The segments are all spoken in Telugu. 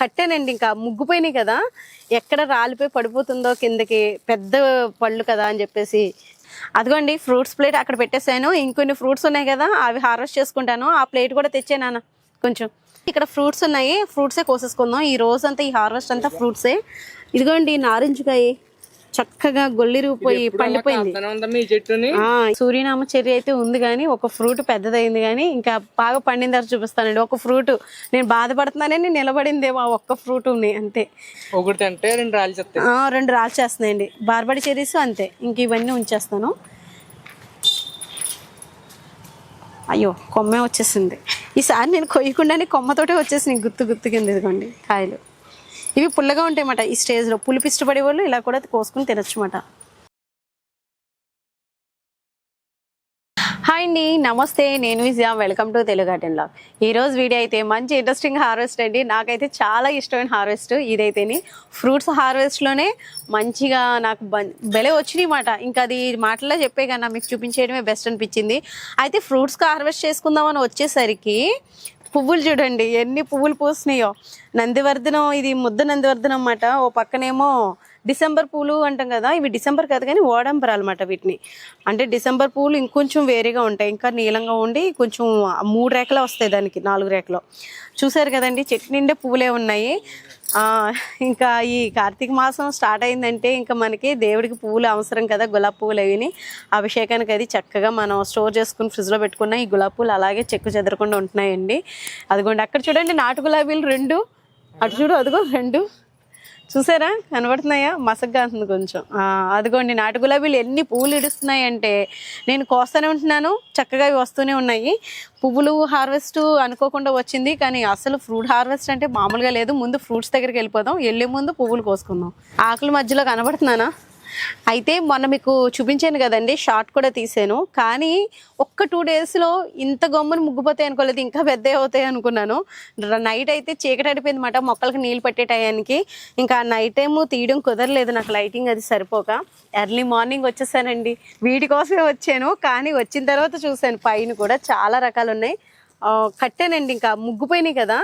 కట్టానండి ఇంకా ముగ్గుపోయినాయి కదా. ఎక్కడ రాలిపోయి పడిపోతుందో కిందకి పెద్ద పళ్ళు కదా అని చెప్పేసి. అదిగోండి ఫ్రూట్స్ ప్లేట్ అక్కడ పెట్టేశాను. ఇంకొన్ని ఫ్రూట్స్ ఉన్నాయి కదా అవి హార్వెస్ట్ చేసుకుంటాను. ఆ ప్లేట్ కూడా తెచ్చాను కొంచెం. ఇక్కడ ఫ్రూట్స్ ఉన్నాయి ఫ్రూట్సే కోసేసుకుందాం. ఈ రోజు అంతా ఈ హార్వెస్ట్ అంతా ఫ్రూట్సే. ఇదిగోండి నారింజకాయ. చక్కగా గొల్లిరిగిపోయి పండిపోయింది సూర్యనామ చర్య అయితే ఉంది కానీ ఒక ఫ్రూట్ పెద్దదైంది కానీ ఇంకా బాగా పండిన తర్వాత చూపిస్తానండి. ఒక ఫ్రూట్ నేను బాధపడుతున్నానని నిలబడిందేమో ఆ ఒక్క ఫ్రూట్ అంతే. ఒకటి తింటే రెండు రాళ్ళు రాల్చేస్తున్నాయండి బార్బడి చెరీస్ అంతే. ఇంక ఇవన్నీ ఉంచేస్తాను. అయ్యో కొమ్మే వచ్చేసింది. ఈసారి నేను కొయ్యకుండానే కొమ్మతోటే వచ్చేసింది గుత్తు గుత్తు కింద ఇదిగోండి కాయలు. ఇవి పుల్లగా ఉంటాయన్నమాట. ఈ స్టేజ్లో పులుపు ఇష్టపడే వాళ్ళు ఇలా కూడా కోసుకుని తినచ్చు హాయ్ అండి నమస్తే నేను Vijaya welcome to Telugu garden vlog. ఈరోజు వీడియో అయితే మంచి ఇంట్రెస్టింగ్ హార్వెస్ట్ అండి. నాకైతే చాలా ఇష్టమైన హార్వెస్ట్ ఇదైతేని. ఫ్రూట్స్ హార్వెస్ట్లోనే మంచిగా నాకు బం- భలే వచ్చినాయి మాట ఇంకా అది మాటల్లో చెప్పే కన్నా మీకు చూపించేయడమే బెస్ట్ అనిపించింది. అయితే ఫ్రూట్స్కి హార్వెస్ట్ చేసుకుందామని వచ్చేసరికి పువ్వులు చూడండి ఎన్ని పువ్వులు పూసినాయో. నందివర్ధనం ఇది ముద్ద నందివర్ధనం అన్నమాట. ఓ పక్కనేమో డిసెంబర్ పూలు అంటాం కదా ఇవి డిసెంబర్ కాదు కానీ ఓడంబరాలు అన్నమాట వీటిని. అంటే డిసెంబర్ పూలు ఇంకొంచెం వేరేగా ఉంటాయి ఇంకా నీలంగా ఉండి కొంచెం మూడు రేఖలు వస్తాయి దానికి నాలుగు రేఖలు. చూసారు కదండి చెట్టు నిండే పువ్వులే ఉన్నాయి. ఇంకా ఈ కార్తీక మాసం స్టార్ట్ అయిందంటే ఇంకా మనకి దేవుడికి పువ్వులు అవసరం కదా గులాబీ పువ్వులు అవిని. అభిషేకానికి అది చక్కగా మనం స్టోర్ చేసుకుని ఫ్రిడ్జ్లో పెట్టుకున్న ఈ గులాబీ పూలు అలాగే చెక్కు చెదరకుండా ఉంటున్నాయండి. అదిగోండి అక్కడ చూడండి నాటు గులాబీలు రెండు. అటు చూడు అదిగో రెండు. చూసారా? కనబడుతున్నాయా? మసగ్గా ఉంటుంది కొంచెం. అదిగోండి నాటు గులాబీలు ఎన్ని పువ్వులు ఇడుస్తున్నాయి అంటే నేను కోస్తూనే ఉంటున్నాను చక్కగా ఇవి వస్తూనే ఉన్నాయి. పువ్వులు హార్వెస్ట్ అనుకోకుండా వచ్చింది కానీ అసలు ఫ్రూట్ హార్వెస్ట్ అంటే మామూలుగా లేదు. ముందు ఫ్రూట్స్ దగ్గరికి వెళ్ళిపోదాం వెళ్ళే ముందు పువ్వులు కోసుకుందాం. ఆకుల మధ్యలో కనబడుతున్నానా? అయితే మొన్న మీకు చూపించాను కదండి షార్ట్ కూడా తీసాను. కానీ ఒక్క టూ డేస్లో ఇంత గమ్మును ముగ్గిపోతాయి అనుకోలేదు ఇంకా పెద్ద అవుతాయి అనుకున్నాను. నైట్ అయితే చీకటి అడిపోయింది అనమాట మొక్కలకు నీళ్ళు పెట్టే టయానికి. ఇంకా నైట్ టైం తీయడం కుదరలేదు నాకు లైటింగ్ అది సరిపోక. ఎర్లీ మార్నింగ్ వచ్చేసానండి. వీటి కోసమే వచ్చాను కానీ వచ్చిన తర్వాత చూశాను పైన కూడా చాలా రకాలు ఉన్నాయి కట్టానండి ఇంకా. ముగ్గుపోయినాయి కదా.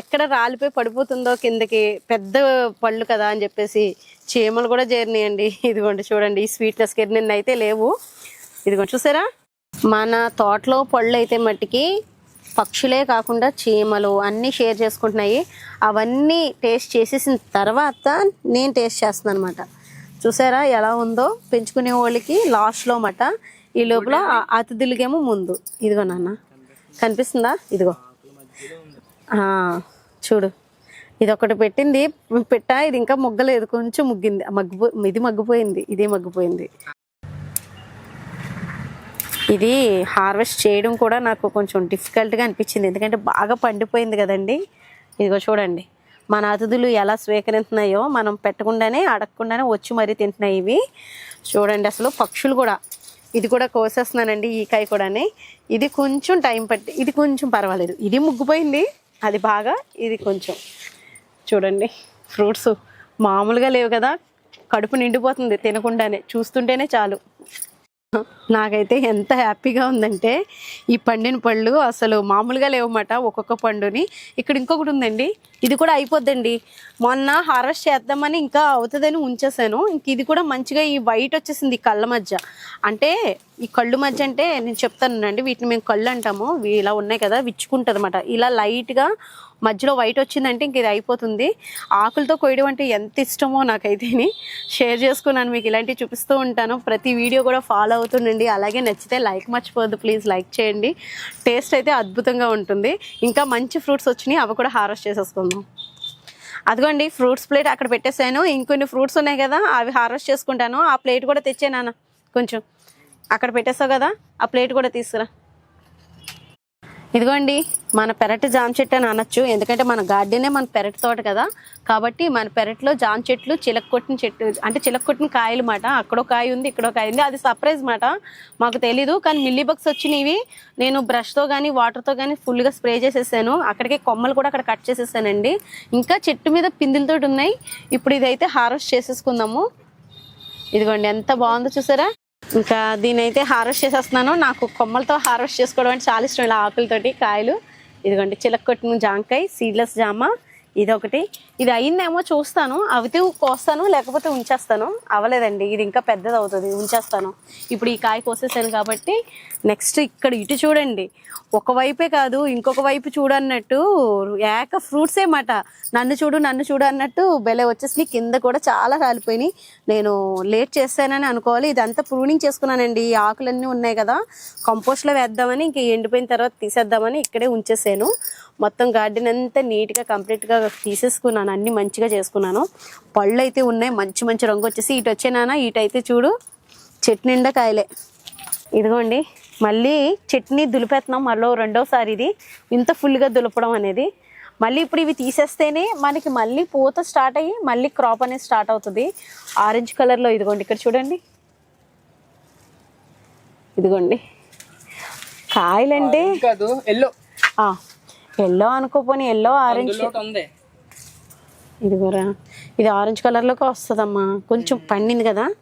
ఎక్కడ రాలిపోయి పడిపోతుందో కిందకి పెద్ద పళ్ళు కదా అని చెప్పేసి చీమలు కూడా చేరినాయండి ఇదిగోండి చూడండి ఈ స్వీట్నెస్ నిన్న అయితే లేవు. ఇదిగోండి చూసారా? మన తోటలో పళ్ళు అయితే మట్టికి పక్షులే కాకుండా చీమలు అన్నీ షేర్ చేసుకుంటున్నాయి. అవన్నీ టేస్ట్ చేసేసిన తర్వాత నేను టేస్ట్ చేస్తున్నాను అనమాట చూసారా ఎలా ఉందో? పెంచుకునే వాళ్ళకి లాస్ట్లో మాట. ఈ లోపల అతిథులకేమో ముందు. ఇదిగో నాన్న. కనిపిస్తుందా? ఇదిగో. చూడు. ఇది ఒకటి పెట్టింది పెట్టా ఇది ఇంకా మొగ్గలేదు కొంచెం ముగ్గింది. మగ్గిపో ఇది మగ్గిపోయింది ఇది మగ్గిపోయింది. ఇది హార్వెస్ట్ చేయడం కూడా నాకు కొంచెం డిఫికల్ట్గా అనిపించింది. ఎందుకంటే బాగా పండిపోయింది కదండి. ఇదిగో చూడండి. మన అతిథులు ఎలా స్వీకరిస్తున్నాయో మనం పెట్టకుండానే అడగకుండానే వచ్చి మరీ తింటున్నాయి ఇవి. చూడండి అసలు పక్షులు కూడా. ఇది కూడా కోసేస్తున్నానండి ఈ కాయ కూడానే. ఇది కొంచెం టైం పట్టి ఇది కొంచెం పర్వాలేదు. ఇది ముగ్గుపోయింది అది బాగా ఇది కొంచెం. చూడండి ఫ్రూట్స్ మామూలుగా లేవు కదా కడుపు నిండిపోతుంది తినకుండానే చూస్తుంటేనే చాలు. నాకైతే ఎంత హ్యాపీగా ఉందంటే ఈ పండిన పళ్ళు అసలు మామూలుగా లేవన్నమాట ఒక్కొక్క పండుని. ఇక్కడ ఇంకొకటి ఉందండి ఇది కూడా అయిపోద్దండి. మొన్న హార్వెస్ట్ చేద్దామని ఇంకా అవుతుందని ఉంచేసాను. ఇంక ఇది కూడా మంచిగా ఈ వైట్ వచ్చేసింది ఈ కళ్ళ మధ్య. అంటే ఈ కళ్ళు మధ్య అంటే నేను చెప్తానండి వీటిని మేము కళ్ళు అంటాము. ఇలా ఉన్నాయి కదా విచ్చుకుంటుంది ఇలా లైట్గా మధ్యలో వైట్ వచ్చిందంటే ఇంక ఇది అయిపోతుంది. ఆకులతో కొయ్యడం అంటే ఎంత ఇష్టమో నాకైతేని షేర్ చేసుకున్నాను మీకు ఇలాంటివి చూపిస్తూ ఉంటాను. ప్రతి వీడియో కూడా ఫాలో అవుతుండండి. అలాగే నచ్చితే లైక్ మర్చిపోద్దు ప్లీజ్ లైక్ చేయండి. టేస్ట్ అయితే అద్భుతంగా ఉంటుంది. ఇంకా మంచి ఫ్రూట్స్ వచ్చినాయి అవి కూడా హార్వెస్ట్ చేసేసుకుందాం. అదిగోండి ఫ్రూట్స్ ప్లేట్ అక్కడ పెట్టేశాను. ఇంకొన్ని ఫ్రూట్స్ ఉన్నాయి కదా అవి హార్వెస్ట్ చేసుకుంటాను. ఆ ప్లేట్ కూడా తెచ్చే నాన్న. కొంచెం. అక్కడ పెట్టేస్తావు కదా ఆ ప్లేట్ కూడా తీసుకురా. ఇదిగోండి మన పెరటి జామ చెట్టు అని అనొచ్చు. ఎందుకంటే మన గార్డెనే మన పెరటి తోట కదా. కాబట్టి మన పెరట్లో జామ చెట్లు చిలక కొట్టిన చెట్టు అంటే చిలక కొట్టిన కాయలు మాట. అక్కడో కాయ ఉంది ఇక్కడో కాయ ఉంది. అది సర్ప్రైజ్ మాట. మాకు తెలీదు కానీ మిల్లీ బగ్స్ వచ్చినవి. నేను బ్రష్తో కానీ వాటర్తో కానీ ఫుల్గా స్ప్రే చేసేసాను. అక్కడికి కొమ్మలు కూడా అక్కడ కట్ చేసేసానండి. ఇంకా చెట్టు మీద పిందులతో ఉన్నాయి. ఇప్పుడు ఇదైతే హార్వెస్ట్ చేసేసుకుందాము. ఇదిగోండి ఎంత బాగుందో చూసారా? ఇంకా దీని అయితే హార్వెస్ట్ చేసేస్తున్నాను. నాకు కొమ్మలతో హార్వెస్ట్ చేసుకోవడం అంటే చాలా ఇష్టం. ఇలా ఆకులతోటి కాయలు ఇదిగోండి చిలక్కొట్టిన జాంకాయ సీడ్లెస్ జామ ఇదొకటి. ఇది అయిందేమో చూస్తాను. అవితే కోస్తాను లేకపోతే ఉంచేస్తాను. అవ్వలేదండి ఇది ఇంకా పెద్దది అవుతుంది ఉంచేస్తాను. ఇప్పుడు ఈ కాయ కోసేసాను కాబట్టి నెక్స్ట్ ఇక్కడ ఇటు చూడండి. ఒక వైపే కాదు ఇంకొక వైపు చూడన్నట్టు ఏక ఫ్రూట్సే మాట నన్ను చూడు నన్ను చూడు అన్నట్టు బెలే వచ్చేసి కింద కూడా చాలా రాలిపోయినాయి. నేను లేట్ చేస్తానని అనుకోవాలి. ఇదంతా ప్రూనింగ్ చేసుకున్నానండి. ఈ ఆకులన్నీ ఉన్నాయి కదా. కంపోస్ట్లో వేద్దామని ఇంక ఎండిపోయిన తర్వాత తీసేద్దామని ఇక్కడే ఉంచేసాను. మొత్తం గార్డెన్ అంతా నీట్గా కంప్లీట్గా తీసేసుకున్నాను. అన్ని మంచిగా చేసుకున్నాను. పళ్ళు అయితే ఉన్నాయి. మంచి మంచి రంగు వచ్చేసి ఇటు వచ్చేనానా ఇటు అయితే చూడు చెట్టు నిండా కాయలే. ఇదిగోండి. మళ్ళీ చట్నీ దులిపేస్తున్నాం. మళ్ళీ రెండోసారి ఇది. ఇంత ఫుల్గా దులపడం అనేది. మళ్ళీ ఇప్పుడు ఇవి తీసేస్తేనే మనకి మళ్ళీ పూత స్టార్ట్ అయ్యి మళ్ళీ క్రాప్ అనేది స్టార్ట్ అవుతుంది. ఆరెంజ్ కలర్లో ఇదిగోండి. ఇక్కడ చూడండి. ఇదిగోండి. కాయలంటే కాదు ఎల్లో ఎల్లో అనుకోపోని ఎల్లో ఆరెంజ్. ఉంది ఇదిగోరా. ఇది ఆరెంజ్ కలర్లోకి వస్తుందమ్మా. కొంచెం పండింది కదా.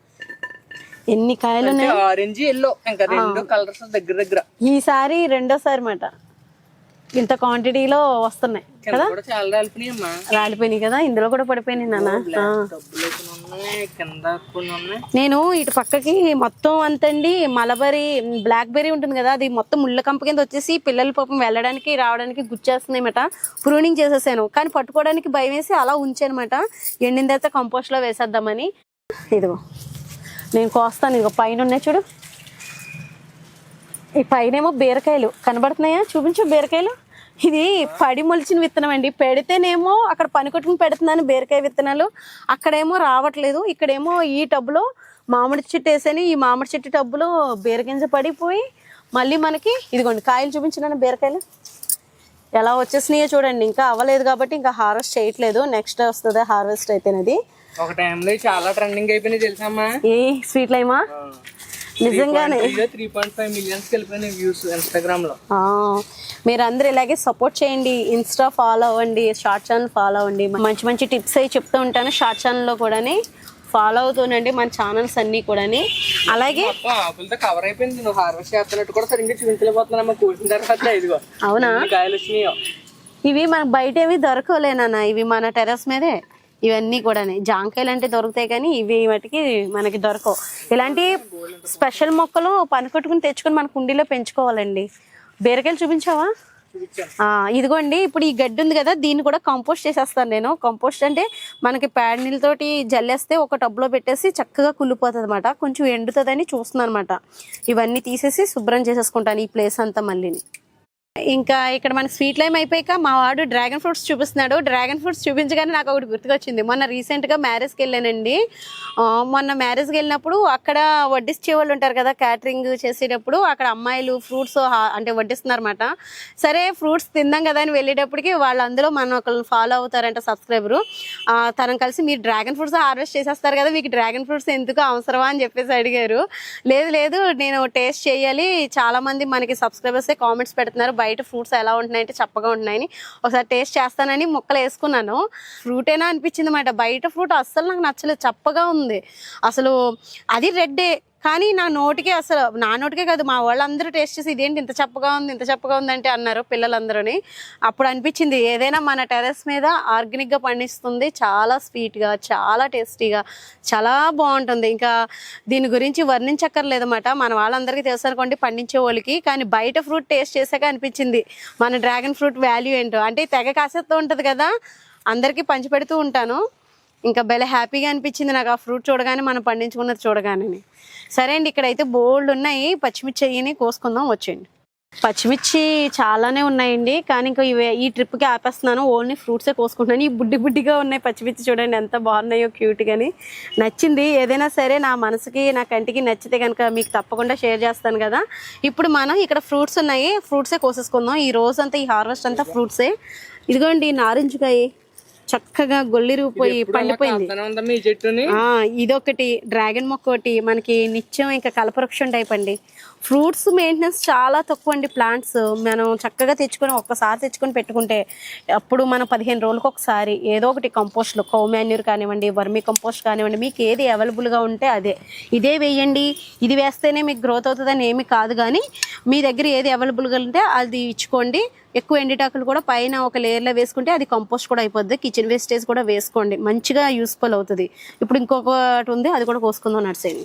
ఎన్ని కాయలు ఉన్నాయి ఆరెంజ్ ఎల్లో. ఇంకా రెండు కలర్స్ దగ్గర దగ్గర. ఈసారి రెండోసారి మాట. ఇంత క్వాంటిటీలో వస్తున్నాయి కింద రాలిపోయినాయి కదా? ఇందులో కూడా పడిపోయినాయి నాన్న. నేను ఇటు పక్కకి మొత్తం అంతండి మలబరీ బ్లాక్ బెర్రీ ఉంటుంది కదా అది మొత్తం ముళ్ళ కంప కింద వచ్చేసి పిల్లల పాపం వెళ్ళడానికి రావడానికి గుచ్చేస్తున్నాయన్నమాట. ప్రూనింగ్ చేసేసాను. కానీ పట్టుకోవడానికి భయం వేసి అలా ఉంచానమాట ఎండిన తర్వాత కంపోస్ట్లో వేసేద్దామని. ఇదిగో. నేను కోస్తాను ఇదిగో. పైన ఉన్నాయి చూడు. ఈ పైన ఏమో బీరకాయలు. కనబడుతున్నాయా? చూపించు బీరకాయలు. ఇది పడి మొలిచిన విత్తనం అండి. పెడితేనేమో అక్కడ పని కొట్టుకుని పెడుతున్నాను బీరకాయ విత్తనాలు. అక్కడేమో రావట్లేదు. ఇక్కడేమో ఈ టబ్బులో మామిడి చెట్టు వేసాను ఈ మామిడి చెట్టు టబ్బులో బీరగింజ పడిపోయి మళ్ళీ మనకి ఇదిగోండి కాయలు చూపించినాను బీరకాయలు. ఎలా వచ్చేసినాయో చూడండి. ఇంకా అవ్వలేదు కాబట్టి ఇంకా హార్వెస్ట్ చేయట్లేదు. నెక్స్ట్ వస్తుంది హార్వెస్ట్ అయితేనది. ఒక టైంలో చాలా ట్రెండింగ్ అయిపోయినాయి తెలుసమ్మా ఏ స్వీట్ లైమా? నిజంగానే. త్రీ పాయింట్ ఫైవ్ మిలియన్స్ వెళ్ళిపోయినాయి వ్యూస్ ఇన్స్టాగ్రామ్లో మీరందరూ ఇలాగే సపోర్ట్ చేయండి. ఇన్స్టా ఫాలో అవ్వండి షార్ట్ ఛానల్ ఫాలో అవ్వండి. మంచి మంచి టిప్స్ అవి చెప్తూ ఉంటాను. షార్ట్ ఛానల్లో కూడాని ఫాలో అవుతూనండి మన ఛానల్స్ అన్నీ కూడాని. అలాగే ఆకులతో కవర్ అయిపోయింది. నువ్వు హార్వెస్ట్ చేస్తున్నట్టు కూడా సరిగ్గా చూపించలేకపోతున్నామ్మా కూర్చున్న తర్వాత ఇదిగో. అవునా? కాయలు వచ్చినాయో ఇవి మనకు బయట ఏవి దొరకలేనన్న ఇవి మన టెర్రస్ మీదే. ఇవన్నీ కూడా జాంకాయలు అంటే దొరుకుతాయి కానీ ఇవి మటుకి మనకి దొరకవు. ఇలాంటి స్పెషల్ మొక్కలు పనికొట్టుకుని తెచ్చుకొని మన కుండీలో పెంచుకోవాలండి. బీరకాయలు చూపించావా? ఇదిగోండి ఇప్పుడు ఈ గడ్డి ఉంది కదా దీన్ని కూడా కంపోస్ట్ చేసేస్తాను నేను. కంపోస్ట్ అంటే మనకి పేడ నీళ్ళతోటి జల్లేస్తే ఒక టబ్లో పెట్టేసి చక్కగా కుళ్ళిపోతుంది అనమాట కొంచెం ఎండుతుందని చూస్తున్నాను అనమాట ఇవన్నీ తీసేసి శుభ్రం చేసేసుకుంటాను ఈ ప్లేస్ అంతా మళ్ళీని. ఇంకా ఇక్కడ మనకి స్వీట్ లైమ్ అయిపోయాక మా వాడు డ్రాగన్ ఫ్రూట్స్ చూపిస్తున్నాడు. డ్రాగన్ ఫ్రూట్స్ చూపించగానే నాకు ఒకటి గుర్తుకొచ్చింది. మొన్న రీసెంట్గా మ్యారేజ్కి వెళ్ళానండి. మొన్న మ్యారేజ్కి వెళ్ళినప్పుడు అక్కడ వడ్డిచ్చే వాళ్ళు ఉంటారు కదా క్యాటరింగ్ చేసేటప్పుడు అక్కడ అమ్మాయిలు ఫ్రూట్స్ అంటే వడ్డిస్తున్నారన్నమాట. సరే ఫ్రూట్స్ తిందాం కదా అని వెళ్ళేటప్పటికి వాళ్ళు అందులో మనం ఒకళ్ళని ఫాలో అవుతారంట సబ్స్క్రైబరు తనని కలిసి మీరు డ్రాగన్ ఫ్రూట్స్ హార్వెస్ట్ చేసేస్తారు కదా మీకు డ్రాగన్ ఫ్రూట్స్ ఎందుకు అవసరమా అని చెప్పేసి అడిగారు. లేదు లేదు నేను టేస్ట్ చేయాలి. చాలామంది మనకి సబ్స్క్రైబర్స్ కామెంట్స్ పెడుతున్నారు. బయట ఫ్రూట్స్ ఎలా ఉంటున్నాయంటే చప్పగా ఉంటున్నాయని ఒకసారి టేస్ట్ చేస్తానని ముక్కలు వేసుకున్నాను. ఫ్రూటేనా అనిపించింది అన్నమాట బయట ఫ్రూట్ అస్సలు నాకు నచ్చలేదు. చప్పగా ఉంది. అసలు అది రెడ్డే. కానీ నా నోటికే అసలు నా నోటికే కాదు మా వాళ్ళందరూ టేస్ట్ చేసి ఇదేంటి ఇంత చప్పగా ఉంది ఇంత చప్పగా ఉంది అంటే అన్నారు పిల్లలందరూని. అప్పుడు అనిపించింది ఏదైనా మన టెర్రస్ మీద ఆర్గానిక్గా పండిస్తుంది చాలా స్వీట్గా చాలా టేస్టీగా చాలా బాగుంటుంది. ఇంకా దీని గురించి వర్ణించక్కర్లేదన్నమాట. మన వాళ్ళందరికీ తెలుసు అనుకోండి పండించే వాళ్ళకి కానీ బయట ఫ్రూట్ టేస్ట్ చేశాక అనిపించింది. మన డ్రాగన్ ఫ్రూట్ వాల్యూ ఏంటో అంటే తెగ కాసేస్తూ ఉంటుంది కదా అందరికీ పంచిపెడుతూ ఉంటాను. ఇంకా భలే హ్యాపీగా అనిపించింది నాకు ఆ ఫ్రూట్ చూడగానే మనం పండించుకున్నది చూడగానే. సరే అండి ఇక్కడైతే బోల్డ్ ఉన్నాయి. పచ్చిమిర్చి అయ్యని కోసుకుందాం వచ్చేయండి. పచ్చిమిర్చి చాలానే ఉన్నాయండి కానీ ఇంకా ఇవి ఈ ట్రిప్కి ఆపేస్తున్నాను. ఓన్లీ ఫ్రూట్సే కోసుకుంటున్నాను. ఈ బుడ్డి బుడ్డిగా ఉన్నాయి పచ్చిమిర్చి చూడండి ఎంత బాగున్నాయో క్యూట్గాని. నచ్చింది. ఏదైనా సరే నా మనసుకి నా కంటికి నచ్చితే కనుక మీకు తప్పకుండా షేర్ చేస్తాను కదా. ఇప్పుడు మనం ఇక్కడ ఫ్రూట్స్ ఉన్నాయి. ఫ్రూట్సే కోసేసుకుందాం. ఈ రోజు అంతా ఈ హార్వెస్ట్ అంతా ఫ్రూట్సే. ఇదిగోండి నారింజకాయ. చక్కగా గొల్లిరిగిపోయి పండిపోయింది ఇదొకటి డ్రాగన్ మొక్క ఒకటి. మనకి నిత్యం ఇంకా కల్పవృక్షం టైప్ అండి. ఫ్రూట్స్ మెయింటెనెన్స్ చాలా తక్కువ అండి ప్లాంట్స్ మనం చక్కగా తెచ్చుకొని ఒక్కసారి తెచ్చుకొని పెట్టుకుంటే అప్పుడు మనం పదిహేను రోజులకు ఒకసారి ఏదో ఒకటి కంపోస్ట్లు కౌ మాన్యూర్ కానివ్వండి వర్మీ కంపోస్ట్ కానివ్వండి మీకు ఏది అవైలబుల్గా ఉంటే అదే. ఇదే వేయండి. ఇది వేస్తేనే మీకు గ్రోత్ అవుతుందని ఏమీ కాదు కానీ మీ దగ్గర ఏది అవైలబుల్గా ఉంటే అది ఇచ్చుకోండి. ఎక్కువ ఎండిటాకులు కూడా పైన ఒక లేయర్లో వేసుకుంటే అది కంపోస్ట్ కూడా అయిపోద్ది. కిచెన్ వేస్టేజ్ కూడా వేసుకోండి. మంచిగా యూస్ఫుల్ అవుతుంది. ఇప్పుడు ఇంకొకటి ఉంది అది కూడా కోసుకుందాం నర్సేమి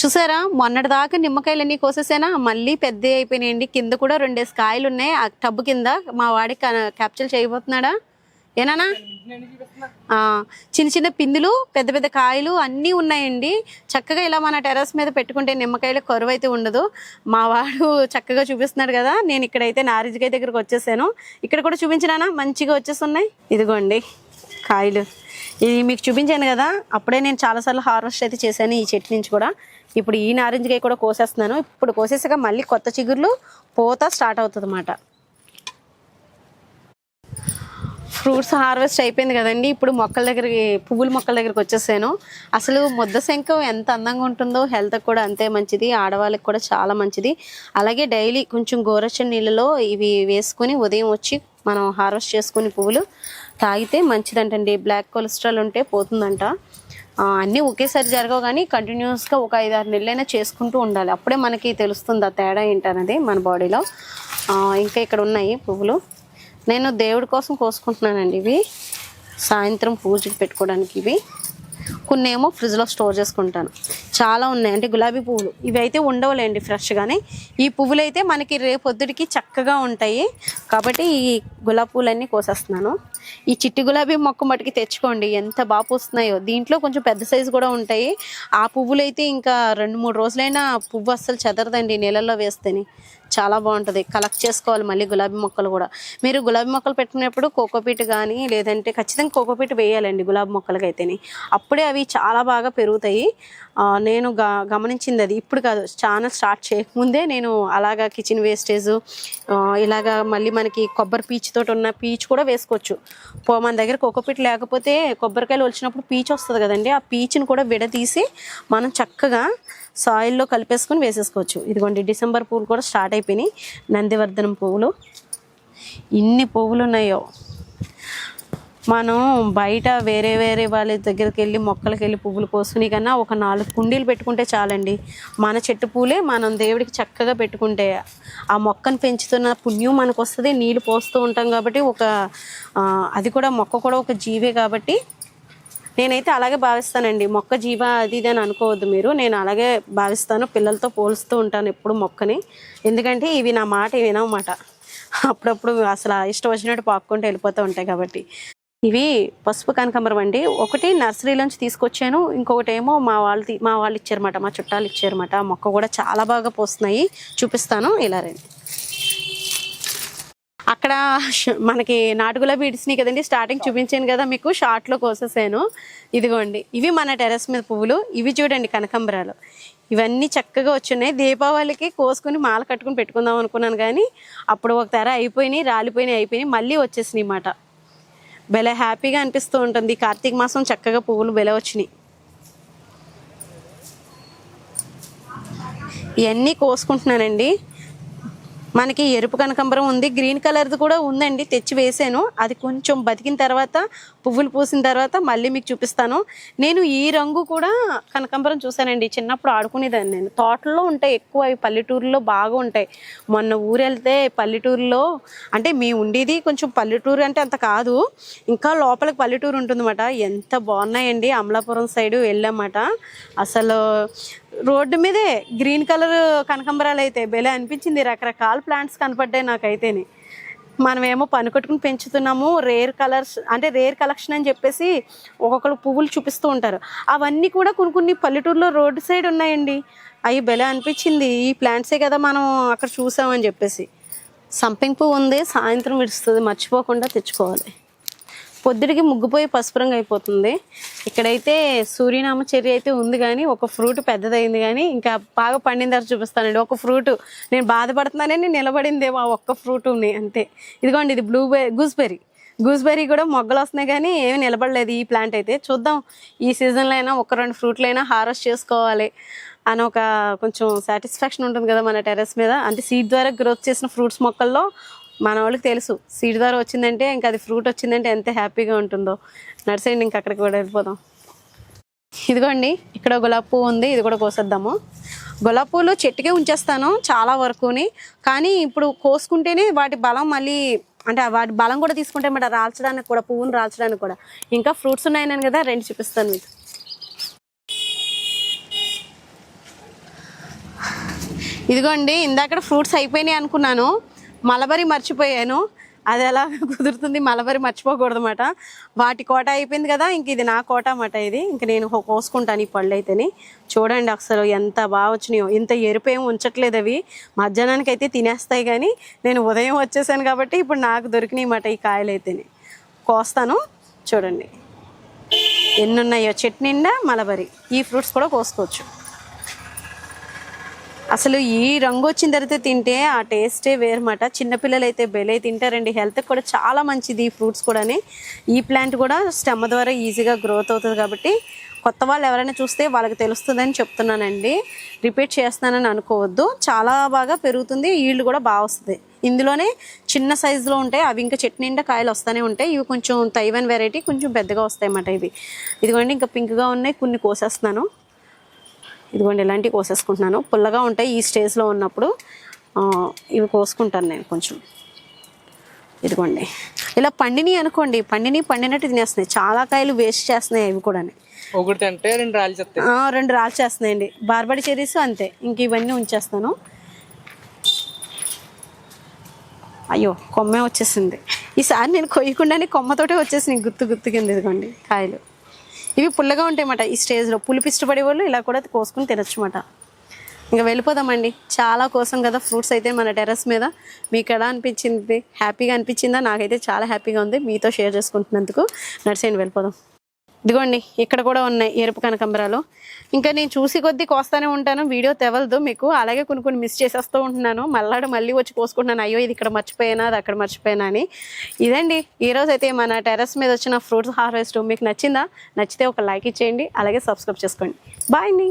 చూసారా? మొన్నటి దాకా నిమ్మకాయలన్నీ కోసేసానా? మళ్ళీ పెద్ద అయిపోయినాయండి. కింద కూడా రెండేసి కాయలు ఉన్నాయి ఆ టబ్ కింద మా వాడికి క్యాప్చర్ చేయబోతున్నాడా? ఏనానా? చిన్న చిన్న పిందులు పెద్ద పెద్ద కాయలు అన్నీ ఉన్నాయండి. చక్కగా ఇలా మన టెర్రస్ మీద పెట్టుకుంటే నిమ్మకాయలు కరువు అయితే ఉండదు. మా వాడు చక్కగా చూపిస్తున్నాడు కదా నేను ఇక్కడైతే నారిజికాయ దగ్గరకు వచ్చేసాను. ఇక్కడ కూడా చూపించినానా? మంచిగా వచ్చేస్తున్నాయి. ఇదిగోండి కాయలు. ఇది మీకు చూపించాను కదా అప్పుడే నేను చాలాసార్లు హార్వెస్ట్ అయితే చేశాను ఈ చెట్టు నుంచి కూడా. ఇప్పుడు ఈ నారింజకాయ కూడా కోసేస్తున్నాను. ఇప్పుడు కోసేసాక మళ్ళీ కొత్త చిగుర్లు పోత స్టార్ట్ అవుతుంది అన్నమాట ఫ్రూట్స్ హార్వెస్ట్ అయిపోయింది కదండి. ఇప్పుడు మొక్కల దగ్గరికి పువ్వుల మొక్కల దగ్గరికి వచ్చేసాను. అసలు ముద్ద శంఖం ఎంత అందంగా ఉంటుందో హెల్త్కి కూడా అంతే మంచిది ఆడవాళ్ళకి కూడా చాలా మంచిది. అలాగే డైలీ కొంచెం గోరచ్చని నీళ్ళలో ఇవి వేసుకొని ఉదయం వచ్చి మనం హార్వెస్ట్ చేసుకుని పువ్వులు తాగితే మంచిదంటండి. బ్లాక్ కొలెస్ట్రాల్ ఉంటే పోతుందంట. అన్నీ ఒకేసారి జరగవు కానీ కంటిన్యూస్గా ఒక ఐదు ఆరు నెలలైనా చేసుకుంటూ ఉండాలి. అప్పుడే మనకి తెలుస్తుంది ఆ తేడా ఏంటనేది మన బాడీలో. ఇంకా ఇక్కడ ఉన్నాయి పువ్వులు. నేను దేవుడి కోసం కోసుకుంటున్నానండి ఇవి. సాయంత్రం పూజకి పెట్టుకోవడానికి ఇవి. కొన్ని ఏమో ఫ్రిడ్జ్లో స్టోర్ చేసుకుంటాను. చాలా ఉన్నాయి. అంటే గులాబీ పువ్వులు. ఇవి అయితే ఉండవులేండి ఫ్రెష్గానే ఈ పువ్వులు అయితే మనకి రేపొద్దుడికి చక్కగా ఉంటాయి. కాబట్టి ఈ గులాబీ పువ్వులన్నీ కోసేస్తున్నాను. ఈ చిట్టి గులాబీ మొక్క మటుకి తెచ్చుకోండి. ఎంత బాగా పూస్తున్నాయో. దీంట్లో కొంచెం పెద్ద సైజు కూడా ఉంటాయి. ఆ పువ్వులు అయితే ఇంకా రెండు మూడు రోజులైనా పువ్వు అస్సలు చెదరదండి నీళ్ళల్లో వేస్తేనే. చాలా బాగుంటుంది. కలెక్ట్ చేసుకోవాలి మళ్ళీ గులాబీ మొక్కలు కూడా. మీరు గులాబీ మొక్కలు పెట్టుకునేప్పుడు కోకోపీట్ కానీ లేదంటే ఖచ్చితంగా కోకోపీట్ వేయాలండి గులాబీ మొక్కలకి అయితేనే అప్పుడే అవి చాలా బాగా పెరుగుతాయి. నేను గ గమనించింది అది ఇప్పుడు కాదు ఛానల్ స్టార్ట్ చేయకముందే నేను అలాగా కిచెన్ వేస్టేజ్ ఇలాగా మళ్ళీ మనకి కొబ్బరి పీచు తోటి ఉన్న పీచు కూడా వేసుకోవచ్చు. పో మన దగ్గర కోకోపీట్ లేకపోతే కొబ్బరికాయలు వచ్చినప్పుడు పీచు వస్తుంది కదండి. ఆ పీచుని కూడా విడదీసి మనం చక్కగా సాయిల్లో కలిపేసుకొని వేసేసుకోవచ్చు. ఇదిగోండి డిసెంబర్ పువ్వులు కూడా స్టార్ట్ అయిపోయినాయి. నందివర్ధనం పువ్వులు ఇన్ని పువ్వులు ఉన్నాయో. మనం బయట వేరే వేరే వాళ్ళ దగ్గరికి వెళ్ళి మొక్కలకి వెళ్ళి పువ్వులు కోసుకుని కన్నా ఒక నాలుగు కుండీలు పెట్టుకుంటే చాలండి. మన చెట్టు పూలే మనం దేవుడికి చక్కగా పెట్టుకుంటే ఆ మొక్కను పెంచుతున్న పుణ్యం మనకు వస్తుంది నీళ్ళు పోస్తూ ఉంటాం కాబట్టి ఒక అది కూడా మొక్క కూడా ఒక జీవే కాబట్టి నేనైతే అలాగే భావిస్తానండి. మొక్క జీవ అది ఇది అని అనుకోవద్దు మీరు. నేను అలాగే భావిస్తాను. పిల్లలతో పోలుస్తూ ఉంటాను ఎప్పుడు మొక్కని. ఎందుకంటే ఇవి నా మాట వినమాట అప్పుడప్పుడు అసలు ఇష్టం వచ్చినట్టు పాక్కుంటూ వెళ్ళిపోతూ ఉంటాయి కాబట్టి. ఇవి పసుపు కనకాంబరం అండి. ఒకటి నర్సరీలోంచి తీసుకొచ్చాను. ఇంకొకటి ఏమో మా వాళ్ళు తీ- మా వాళ్ళు ఇచ్చారన్నమాట. మా చుట్టాలు ఇచ్చారన్నమాట. మొక్క కూడా చాలా బాగా పోస్తున్నాయి. చూపిస్తాను. ఇలా రండి. అక్కడ మనకి నాటు బీడ్స్ని కదండి స్టార్టింగ్ చూపించాను కదా మీకు షార్ట్లో కోసేసాను. ఇదిగోండి ఇవి మన టెర్రస్ మీద పువ్వులు ఇవి చూడండి కనకాంబరాలు. ఇవన్నీ చక్కగా వచ్చున్నాయి. దీపావళికి కోసుకుని మాల కట్టుకుని పెట్టుకుందాం అనుకున్నాను కానీ అప్పుడు ఒక తెర అయిపోయినాయి రాలిపోయినాయి అయిపోయినాయి మళ్ళీ వచ్చేసినాయి మాట భలే హ్యాపీగా అనిపిస్తూ ఉంటుంది. కార్తీక మాసం చక్కగా పువ్వులు భలే వచ్చినాయి. ఇవన్నీ కోసుకుంటున్నానండి. మనకి ఎరుపు కనకాంబరం ఉంది. గ్రీన్ కలర్ది కూడా ఉందండి. తెచ్చి వేసాను. అది కొంచెం బతికిన తర్వాత పువ్వులు పూసిన తర్వాత మళ్ళీ మీకు చూపిస్తాను. నేను ఈ రంగు కూడా కనకాంబరం చూసానండి చిన్నప్పుడు ఆడుకునేదాన్ని నేను. తోటల్లో ఉంటాయి ఎక్కువ అవి పల్లెటూరులో బాగా ఉంటాయి. మొన్న ఊరు వెళ్తే పల్లెటూరులో అంటే మేము ఉండేది కొంచెం పల్లెటూరు అంటే అంత కాదు. ఇంకా లోపలికి పల్లెటూరు ఉంటుందన్నమాట. ఎంత బాగున్నాయండి. అమలాపురం సైడ్ వెళ్ళామాట. అసలు రోడ్డు మీదే గ్రీన్ కలర్ కనకంబరాలు అయితే భలే అనిపించింది. రకరకాల ప్లాంట్స్ కనపడ్డాయి నాకైతేనే. మనమేమో పని కొట్టుకుని పెంచుతున్నాము రేర్ కలర్స్ అంటే రేర్ కలెక్షన్ అని చెప్పేసి ఒక్కొక్కరు పువ్వులు చూపిస్తూ ఉంటారు. అవన్నీ కూడా కొన్ని కొన్ని పల్లెటూరులో రోడ్డు సైడ్ ఉన్నాయండి. అవి బెల అనిపించింది. ఈ ప్లాంట్సే కదా మనం అక్కడ చూసామని చెప్పేసి. సంపింగ్ పువ్వు ఉంది సాయంత్రం విడుస్తుంది. మర్చిపోకుండా తెచ్చుకోవాలి. పొద్దుడికి ముగ్గుపోయి పసుపు రంగు అయిపోతుంది. ఇక్కడైతే సూర్యనామ చర్య అయితే ఉంది కానీ ఒక ఫ్రూట్ పెద్దదైంది కానీ ఇంకా బాగా పండిన తర్వాత చూపిస్తానండి. ఒక ఫ్రూట్ నేను బాధపడుతున్నానని నిలబడిందేమో ఆ ఒక్క ఫ్రూట్ అంతే. ఇదిగోండి ఇది బ్లూబెర్రీ గూస్బెర్రీ. గూస్బెర్రీ కూడా మొగ్గలు వస్తున్నాయి కానీ ఏమి నిలబడలేదు ఈ ప్లాంట్ అయితే. చూద్దాం ఈ సీజన్లో అయినా ఒక రెండు ఫ్రూట్లైనా హారెస్ట్ హార్వెస్ట్ చేసుకోవాలి అని ఒక కొంచెం సాటిస్ఫాక్షన్ ఉంటుంది కదా మన టెర్రస్ మీద. అంటే సీడ్ ద్వారా గ్రోత్ చేసిన ఫ్రూట్స్ మొక్కల్లో మన వాళ్ళకి తెలుసు. సీడ్ ద్వారా వచ్చిందంటే ఇంకా అది ఫ్రూట్ వచ్చిందంటే ఎంత హ్యాపీగా ఉంటుందో. నడిసేయండి ఇంకా అక్కడికి కూడా వెళ్ళిపోదాం. ఇదిగోండి ఇక్కడ గులాబీ పువ్వు ఉంది ఇది కూడా కోసేద్దాము. గులాబీ పువ్వులు చెట్టుకే ఉంచేస్తాను చాలా వరకుని. కానీ ఇప్పుడు కోసుకుంటేనే వాటి బలం మళ్ళీ అంటే వాటి బలం కూడా తీసుకుంటే మాట రాల్చడానికి కూడా పువ్వును రాల్చడానికి కూడా. ఇంకా ఫ్రూట్స్ ఉన్నాయని కదా రెండు చూపిస్తాను మీకు. ఇదిగోండి ఇందాక ఫ్రూట్స్ అయిపోయినాయి అనుకున్నాను. మలబరి మర్చిపోయాను. అది ఎలా కుదురుతుంది? మలబరి మర్చిపోకూడదన్నమాట. వాటి కోట అయిపోయింది కదా ఇంక ఇది నా కోట అన్నమాట ఇది. ఇంక నేను కోసుకుంటాను ఈ పళ్ళు అయితేని చూడండి అసలు ఎంత బాగా వచ్చినాయో. ఇంత ఎరుపు ఏమి ఉంచట్లేదు అవి. మధ్యాహ్నానికి అయితే తినేస్తాయి కానీ నేను ఉదయం వచ్చేసాను కాబట్టి ఇప్పుడు నాకు దొరికినాయి అన్నమాట ఈ కాయలు అయితేని కోస్తాను. చూడండి. ఎన్ని ఉన్నాయో చెట్నిండా మలబరి. ఈ ఫ్రూట్స్ కూడా కోసుకోవచ్చు. అసలు ఈ రంగు వచ్చిన తర్వాత తింటే ఆ టేస్టే వేరమాట చిన్నపిల్లలు అయితే బెలే తింటారండి. హెల్త్కి కూడా చాలా మంచిది ఈ ఫ్రూట్స్ కూడాని. ఈ ప్లాంట్ కూడా స్టెమ్ ద్వారా ఈజీగా గ్రోత్ అవుతుంది కాబట్టి కొత్త వాళ్ళు ఎవరైనా చూస్తే వాళ్ళకి తెలుస్తుందని చెప్తున్నానండి. రిపీట్ చేస్తున్నానని అనుకోవద్దు. చాలా బాగా పెరుగుతుంది. ఈల్డ్ కూడా బాగా వస్తుంది. ఇందులోనే చిన్న సైజులో ఉంటాయి అవి ఇంకా చెట్టు నిండా కాయలు వస్తూనే ఉంటాయి. ఇవి కొంచెం తైవన్ వెరైటీ కొంచెం పెద్దగా వస్తాయి అన్నమాట ఇవి. ఇదిగోండి ఇంకా పింక్గా ఉన్నాయి. కొన్ని కోసేస్తున్నాను. ఇదిగోండి ఇలాంటివి కోసేసుకుంటున్నాను. పుల్లగా ఉంటాయి ఈ స్టేజ్లో ఉన్నప్పుడు ఇవి కోసుకుంటాను నేను కొంచెం. ఇదిగోండి. ఇలా పండిని అనుకోండి పండిని పండినట్టు తినేస్తున్నాయి. చాలా కాయలు వేస్ట్ చేస్తున్నాయి ఇవి కూడా ఒకటి తింటే రెండు రాళ్ళు రెండు రాళ్ళు చేస్తున్నాయండి. బార్బడి చెరీస్ అంతే. ఇంక ఇవన్నీ ఉంచేస్తాను. అయ్యో కొమ్మే వచ్చేసింది. ఈసారి నేను కొయ్యకుండానే కొమ్మతోటే వచ్చేసింది గుత్తు గుత్తు కింద ఇదిగోండి కాయలు. ఇవి పుల్లగా ఉంటాయన్నమాట. ఈ స్టేజ్లో పులుపు ఇష్టపడే వాళ్ళు ఇలా కూడా కోసుకుని తినచ్చు ఇంకా వెళ్ళిపోదామండి. చాలా కోసం కదా ఫ్రూట్స్ అయితే మన టెర్రస్ మీద. మీకు ఎలా అనిపించింది? హ్యాపీగా అనిపించిందా? నాకైతే చాలా హ్యాపీగా ఉంది. మీతో షేర్ చేసుకుంటున్నందుకు నడిచేయండి వెళ్ళిపోదాం. ఇదిగోండి ఇక్కడ కూడా ఉన్నాయి ఎరుపు కనకంబరాలు. ఇంకా నేను చూసి కొద్దీ కోస్తానే ఉంటాను వీడియో తెవలదు మీకు. అలాగే కొన్ని కొన్ని మిస్ చేసేస్తూ ఉంటున్నాను. మళ్ళాడు మళ్ళీ వచ్చి కోసుకుంటున్నాను అయ్యో ఇది ఇక్కడ మర్చిపోయినా అది అక్కడ మర్చిపోయినా అని. ఇదండి ఈరోజు అయితే మన టెర్రస్ మీద వచ్చిన ఫ్రూట్స్ హార్వెస్ట్ మీకు నచ్చిందా? నచ్చితే ఒక లైక్ ఇచ్చేయండి అలాగే సబ్స్క్రైబ్ చేసుకోండి. బాయ్ అండి.